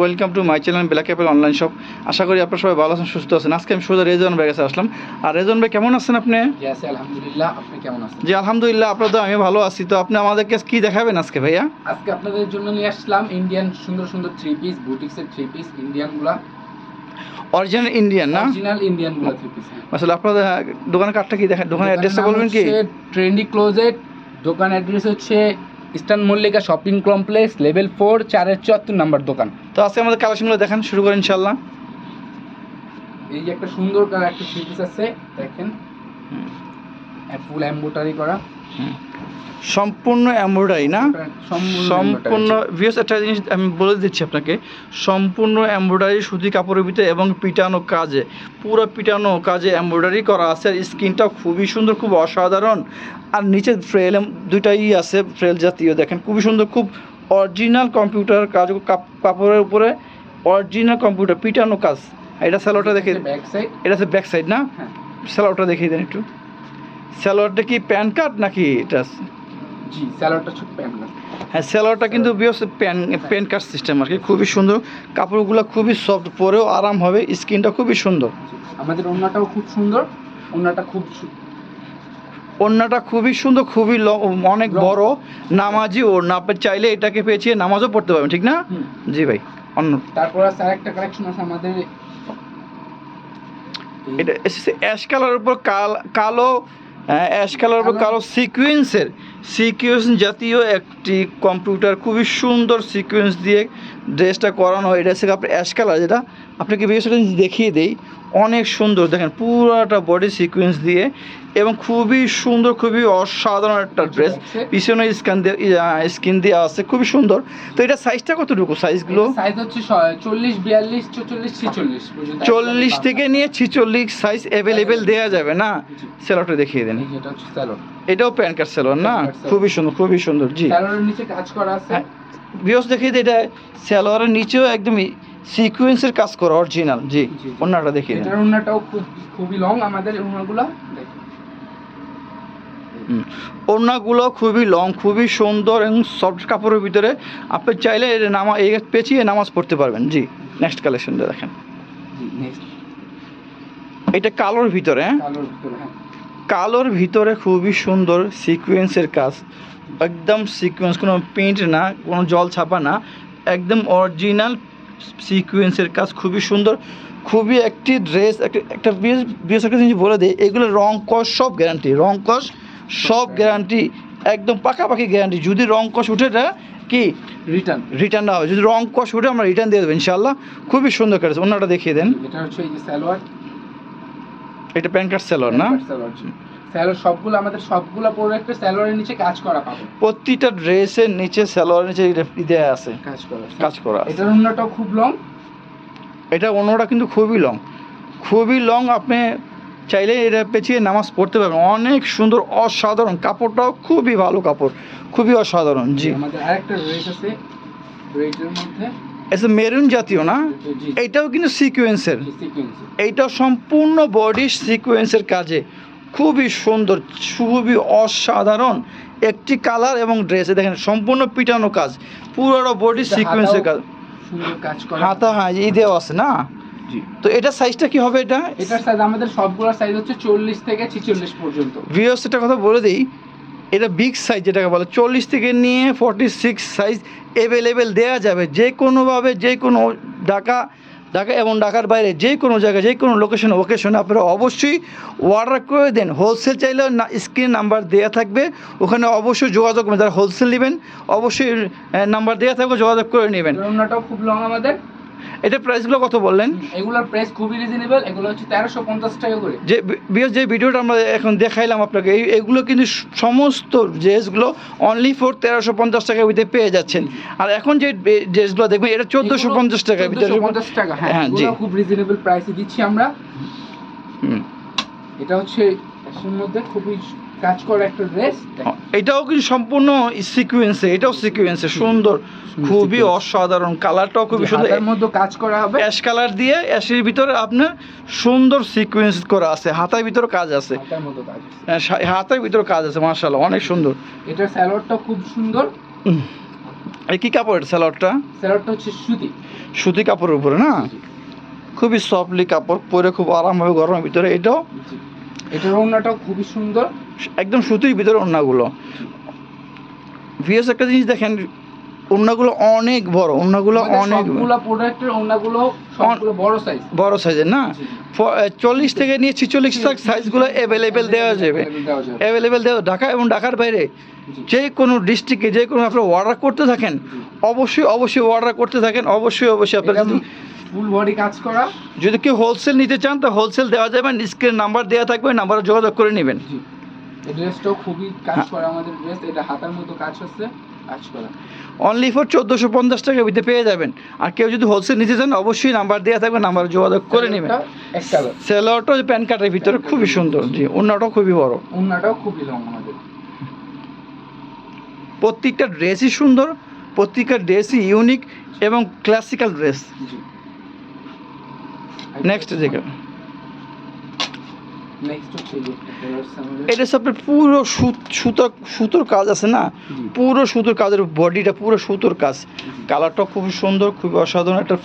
Welcome to my channel black apple online shop আশা করি আপনার সবাই ভালো আছেন সুস্থ আছেন। আজকে আমি সোজা রেজন ভাই কাছে আসলাম। আর রেজন ভাই কেমন আছেন আপনি? জি আছি আলহামদুলিল্লাহ। আপনি কেমন আছেন? জি আলহামদুলিল্লাহ আপনার তো আমি ভালো আছি। তো আপনি আমাদেরকে কি দেখাবেন আজকে ভাইয়া? আজকে আপনাদের জন্য নিয়ে আসলাম ইন্ডিয়ান সুন্দর সুন্দর থ্রি পিস বুটিক্সের থ্রি পিস ইন্ডিয়ানগুলা। অরিজিনাল ইন্ডিয়ান না? অরিজিনাল ইন্ডিয়ানগুলা থ্রি পিস আসলে আপনাদের দোকানের কার্ডটা কি দেখেন? দোকানের অ্যাড্রেসটা বলবেন কি? ট্রেন্ডি ক্লোজেট দোকান অ্যাড্রেস হচ্ছে eastern Mallika shopping complex level four চারের চুয়াত্তর নাম্বার দোকান। তো আজকে আমাদের কালেকশনগুলো দেখান শুরু করেন ইনশাল্লাহ এই যে একটা সুন্দর একটা সিরিজ আছে দেখেন। ফুল এম্বোটারি করা। সম্পূর্ণ এমব্রয়ডারি না? সম্পূর্ণ সম্পূর্ণ ভিউস একটা জিনিস আমি বলে দিচ্ছি আপনাকে। সম্পূর্ণ এমব্রয়ডারি সুতি কাপড়ের ভিতরে এবং পিটানো কাজে। পুরো পিটানো কাজে এমব্রয়ডারি করা আছে। আর স্কিনটাও খুবই সুন্দর খুব অসাধারণ। আর নিচে ফ্রেল দুইটাই আছে ফ্রেল জাতীয় দেখেন। খুবই সুন্দর খুব অরিজিনাল কম্পিউটার কাজ কাপ- কাপড়ের উপরে অরিজিনাল কম্পিউটার পিটানো কাজ। এটা স্যালোটা দেখে এটা হচ্ছে ব্যাক সাইড না? হ্যাঁ। স্যালোটা দেখিয়ে দেন একটু। স্যালোয়ারটা কি প্যান কার্ড নাকি এটা জি স্যালোডটা ছোট প্যান্ট হ্যাঁ স্যালোয়ারটা কিন্তু বিয়স প্যান প্যান কার্ড সিস্টেম আর কি খুবই সুন্দর। কাপড়গুলো খুবই সফট পরেও আরাম হবে স্কিনটা খুবই সুন্দর। আমাদের ওড়নাটাও খুব সুন্দর ওড়নাটা খুব ওড়নাটা খুবই সুন্দর খুবই অনেক। বড় নামাজি ওড়না। আপনি চাইলে এটাকে পেঁচিয়ে নামাজও পড়তে পারবেন ঠিক না? জি ভাই অন্য তারপর আছে আরেকটা কালেকশন আছে আমাদের। এটা অ্যাশ কালার উপর কাল- কালো অ্যাশ কালার বা কালো সিকুয়েন্সের সিকুয়েন্স জাতীয় একটি কম্পিউটার খুবই সুন্দর সিকুয়েন্স দিয়ে ড্রেসটা করানো হয়। এটা হচ্ছে আপনার অ্যাশ কালার যেটা আপনাকে বেশ দেখিয়ে দেই। অনেক সুন্দর দেখেন পুরোটা বডি সিকুয়েন্স দিয়ে। এবং খুবই সুন্দর খুবই অসাধারণ একটা ড্রেস পিছনে স্ক্যান স্কিন দিয়ে আছে খুবই সুন্দর। তো এটা সাইজটা কতটুকু? সাইজগুলো সাইজ হচ্ছে চল্লিশ বিয়াল্লিশ চল্লিশ ছিচল্লিশ পর্যন্ত চল্লিশ থেকে নিয়ে ছিচল্লিশ সাইজ অ্যাভেলেবেল দেওয়া যাবে না? জি। সেলরটা দেখিয়ে দেন। এটা হচ্ছে এটাও প্যান কার্ড সেলর না। খুবই সুন্দর খুবই সুন্দর জি। নিচে কাজ করা আছে? হ্যাঁ। বিয়স দিই এটা সেলোয়ারের নিচেও একদমই সিকুয়েন্সের কাজ করা অরিজিনাল জি দেখিয়ে দেন। এটার খুব খুবই লং আমাদের ওড়নাগুলো দেখুন। ওড়নাগুলো খুবই লং খুবই সুন্দর এবং সফট কাপড়ের ভিতরে আপনি চাইলে নামা এই পেঁচিয়ে নামাজ পড়তে পারবেন জি। নেক্সট কালেকশনটা দেখেন। জি নেক্সট এটা কালোর ভিতরে হ্যাঁ? কালোর ভিতরে হ্যাঁ। কালোর ভিতরে খুবই সুন্দর সিকুয়েন্সের কাজ। একদম সিকুয়েন্স কোনো পেন্ট না কোনো জল ছাপা না একদম অরিজিনাল সিকুয়েন্সের কাজ খুবই সুন্দর। খুবই একটি ড্রেস একটা বিশেষ বিশেষ একটা জিনিস বলে দিই এগুলো রং কস সব গ্যারান্টি রং কস সব গ্যারান্টি একদম পাকাপাকি গ্যারান্টি যদি রং কস উঠে এটা কি? রিটার্ন রিটার্ন না হয়। যদি রং কস উঠে আমরা রিটার্ন দিয়ে দেবো ইনশাল্লাহ খুবই সুন্দর কাজ অন্যটা দেখিয়ে দেন। এটা হচ্ছে এই যে সালোয়ার। এটা প্যান কার্ড সেলর না স্যালোয়ার সবগুলো আমাদের সবগুলো প্রোডাক্টের স্যালোয়ারের নিচে কাজ করা পাবে। প্রতিটা ড্রেসের নিচে সালোয়ারের নিচে দেয়া আছে। কাজ করা। কাজ করা এটার ওড়নাটাও খুব লং এটা অন্যটা কিন্তু খুবই লং খুবই লং আপনি চাইলে এটা পেঁচিয়ে নামাজ পড়তে পারবেন। অনেক সুন্দর অসাধারণ কাপড়টাও খুবই ভালো কাপড়। খুবই অসাধারণ জি। আমাদের আরেকটা ড্রেস আছে। ড্রেসের মধ্যে এসে মেরুন জাতীয় না? জি এইটাও কিন্তু সিকুয়েন্সের সিকোয়েন্স এইটা সম্পূর্ণ বডি সিকুয়েন্সের কাজে। খুবই সুন্দর খুবই অসাধারণ একটি কালার এবং ড্রেসে দেখেন সম্পূর্ণ পিটানো কাজ। পুরোটা বডি এটা সিকুয়েন্সের কাজ। হাতা হ্যাঁ দেওয়া আছে না? তো এটা সাইজটা কি হবে এটা? এটার সাইজ আমাদের সবগুলোর সাইজ হচ্ছে চল্লিশ থেকে ছিচল্লিশ পর্যন্ত। ভিওস কথা বলে দিই। এটা বিগ সাইজ যেটাকে বলে, চল্লিশ থেকে নিয়ে ফর্টি সিক্স সাইজ অ্যাভেলেবেল দেওয়া যাবে। যে কোনোভাবে, যে কোনো ঢাকা ঢাকা এবং ঢাকার বাইরে যে কোনো জায়গায়, যে কোনো লোকেশন ওকেশনে আপনারা অবশ্যই অর্ডার করে দেন। হোলসেল চাইলে না স্ক্রিন নাম্বার দেওয়া থাকবে। ওখানে অবশ্যই যোগাযোগ করবেন যারা হোলসেল নেবেন, অবশ্যই নাম্বার দেওয়া থাকবে, যোগাযোগ করে নেবেন। খুব লং আমাদের। এটা প্রাইসগুলো কত বললেন এগুলোর প্রাইস খুবই রিজনেবল এগুলো হচ্ছে তেরোশো পঞ্চাশ টাকা করে যে বিকজ যে ভিডিওটা আমরা এখন দেখাইলাম আপনাকে এই এগুলো কিন্তু সমস্ত ড্রেসগুলো অনলি ফর তেরোশো পঞ্চাশ টাকার ভিতরে পেয়ে যাচ্ছেন আর এখন যে ড্রেসগুলো দেখবেন এটা চোদ্দোশো পঞ্চাশ টাকার ভিতরে 1450 টাকা হ্যাঁ হ্যাঁ, জি। খুব রিজনেবল প্রাইসে দিচ্ছি আমরা হুম। এটা হচ্ছে এর মধ্যে খুবই কাজ করা একটা ড্রেস এটাও কিন্তু সম্পূর্ণ সিকুয়েন্সে এটাও সিকুয়েন্সে সুন্দর খুবই অসাধারণ কালারটাও খুবই সুন্দর। হাতের মধ্যে কাজ করা হবে। অ্যাশ কালার দিয়ে অ্যাশের ভিতরে আপনার সুন্দর সিকুয়েন্স করা আছে হাতার ভিতরে কাজ আছে। হাতের হ্যাঁ, হাতের ভিতরে কাজ আছে মার্শাল্লাহ অনেক সুন্দর। এটার স্যালোয়ারটা খুব সুন্দর। এই কী কাপড় স্যালোয়ারটা স্যালোয়ারটা হচ্ছে সুতি। সুতি কাপড়ের উপরে না? খুবই সফটলি কাপড় পরে খুব আরাম হবে গরমের ভিতরে এটাও। এটার ওড়নাটাও খুবই সুন্দর। একদম সুতির ভিতরে ওড়নাগুলো। ভিএস একটা জিনিস দেখেন ওড়নাগুলো অনেক বড় ওড়নাগুলো অনেক প্রোডাক্টের ওড়নাগুলো বড় সাইজ বড় সাইজের না? চল্লিশ থেকে নিয়ে ছিচল্লিশ তক সাইজগুলো অ্যাভেলেবেল দেওয়া যাবে। অ্যাভেলেবেল দেওয়া ঢাকা এবং ঢাকার বাইরে যে কোনো ডিস্ট্রিক্টে যে কোনো আপনার অর্ডার করতে থাকেন অবশ্যই অবশ্যই অর্ডার করতে থাকেন অবশ্যই অবশ্যই আপনার যদি ফুল বডি কাজ করা। যদি কেউ হোলসেল নিতে চান তো হোলসেল দেওয়া যাবে স্ক্রিন নাম্বার দেওয়া থাকবে নাম্বারে যোগাযোগ করে নেবেন। ড্রেসটাও খুবই কাজ হ্যাঁ। করা আমাদের ড্রেস এটা হাতার মতো কাজ হচ্ছে কাজ করা। অনলি ফর চোদ্দোশো পঞ্চাশ টাকা ভিতরে পেয়ে যাবেন। আর কেউ যদি হোলসেল নিতে চান অবশ্যই নাম্বার দেওয়া থাকবে নাম্বারে যোগাযোগ করে নেবেন। সেলোয়ারটাও প্যান কার্ডের ভিতরে খুবই সুন্দর। জি অন্যটাও খুবই বড়। ওড়নাটাও খুবই লং আমাদের। প্রত্যেকটা ড্রেসই সুন্দর প্রত্যেকটা ড্রেসই ইউনিক এবং ক্লাসিক্যাল ড্রেস নেক্সট যেটা নেক্সট হচ্ছে এই যে একটা colours আমাদের। এটা আপনার পুরো সুত- সুতো সুতোর কাজ আছে না? পুরো সুতোর কাজের বডিটা পুরো সুতোর কাজ। কালারটা খুবই সুন্দর খুবই অসাধারণ একটা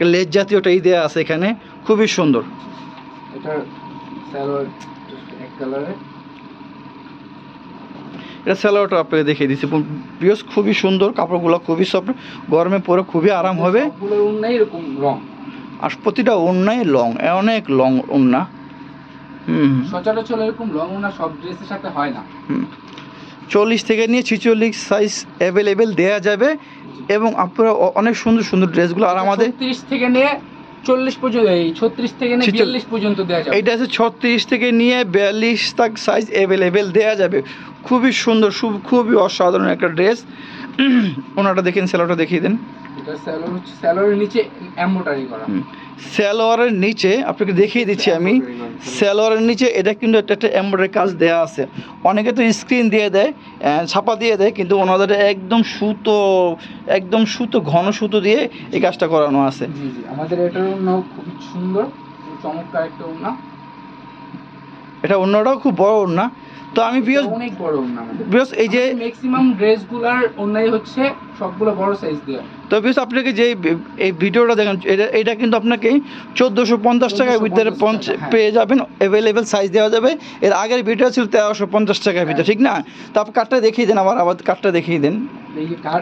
লেজ জাতীয়টা এই দেওয়া আছে এখানে খুবই সুন্দর। এটার এক এটা স্যালোয়ারটা আপনাকে দেখিয়ে দিচ্ছি। বিয়স খুবই সুন্দর কাপড়গুলো খুবই সফট গরমে পরে খুবই আরাম হবে। আর প্রতিটা ওড়নাই লং অনেক লং ওড়না সচরাচর এরকম রং ওড়না সব ড্রেসের সাথে হয় না। চল্লিশ থেকে নিয়ে ছিচল্লিশ সাইজ অ্যাভেলেবেল দেওয়া যাবে এবং আপনারা অনেক সুন্দর সুন্দর ড্রেসগুলো আর আমাদের তিরিশ থেকে নিয়ে চল্লিশ পর্যন্ত এই ছত্রিশ থেকে নিয়ে বিয়াল্লিশ পর্যন্ত দেওয়া যাবে। এইটা আছে ছত্রিশ থেকে নিয়ে বিয়াল্লিশ তাক সাইজ অ্যাভেলেবেল দেওয়া যাবে। খুবই সুন্দর খুবই অসাধারণ একটা ড্রেস। ওনাটা দেখেন সেলোটা দেখিয়ে দেন। হচ্ছে স্যালোরের নিচে এমব্রয়ডারি করা। হুম। সালোয়ারের নিচে আপনাকে দেখিয়ে দিচ্ছি আমি সালোয়ারের নিচে এটা কিন্তু একটা একটা এমব্রয়ডারি কাজ দেওয়া আছে। অনেকে তো স্ক্রিন দিয়ে দেয় ছাপা দিয়ে দেয় কিন্তু ওনাদের একদম সুতো একদম সুতো ঘন সুতো দিয়ে এই কাজটা করানো আছে। জি জি আমাদের এটার খুবই সুন্দর খুব চমৎকার একটা ওড়না। এটা অন্যটাও খুব বড় না তো আমি বিয়স অনেক বড় ওড়না বিয়স এই যে ম্যাক্সিমাম ড্রেসগুলার ওড়নাই হচ্ছে সবগুলো বড় সাইজ দেওয়া। তো বিয়স আপনাকে যে এই- ভিডিওটা দেখেন এটা এটা কিন্তু আপনাকে চোদ্দোশো পঞ্চাশ টাকার ভিতরে 1450 পৌঁছে টাকা, হ্যাঁ। পেয়ে যাবেন অ্যাভেলেবেল সাইজ দেওয়া যাবে। এর আগের ভিডিও ছিল তেরোশো পঞ্চাশ টাকার ভিতরে ঠিক না? তো আপনি কার্ডটা দেখিয়ে দেন আবার আবার কার্ডটা দেখিয়ে দেন।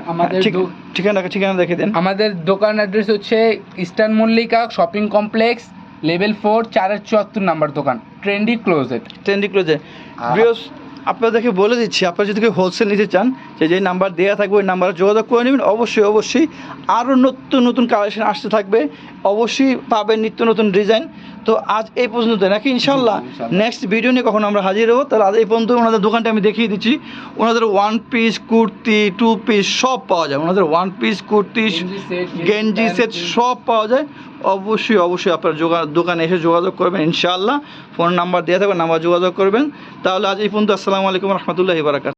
আমাদের ঠিক ঠিকানা ঠিকানা দেখিয়ে দেন। আমাদের দোকান অ্যাড্রেস হচ্ছে eastern Mallika shopping complex level four চারের চুয়াত্তর নাম্বার দোকান। Trendy closet. ট্রেন্ডি ক্লোজে আর- বিয়স আপনাদেরকে বলে দিচ্ছি আপনারা যদি কেউ হোলসেল নিতে চান যে যে নাম্বার দেওয়া থাকবে ওই নাম্বারে যোগাযোগ করে নেবেন। অবশ্যই অবশ্যই আরও নতুন নতুন কালেকশন আসতে থাকবে। অবশ্যই পাবেন নিত্য নতুন ডিজাইন তো আজ এই পর্যন্ত নাকি ইনশাল্লাহ নেক্সট ভিডিও নিয়ে কখন আমরা হাজির হব? তাহলে আজ এই পর্যন্ত ওনাদের দোকানটা আমি দেখিয়ে দিচ্ছি। ওনাদের one piece kurti two piece সব পাওয়া যায়। ওনাদের ওয়ান পিস কুর্তি গেঞ্জি সেট, সব পাওয়া যায়। অবশ্যই অবশ্যই আপনার যোগা, দোকানে এসে যোগাযোগ করবেন, ইনশাআল্লাহ। ফোন নাম্বার দেওয়া থাকবে, নাম্বার যোগাযোগ করবেন। তাহলে আজ এই পর্যন্ত, আসসালামু আলাইকুম রহমতুল্লাহি বারাকাত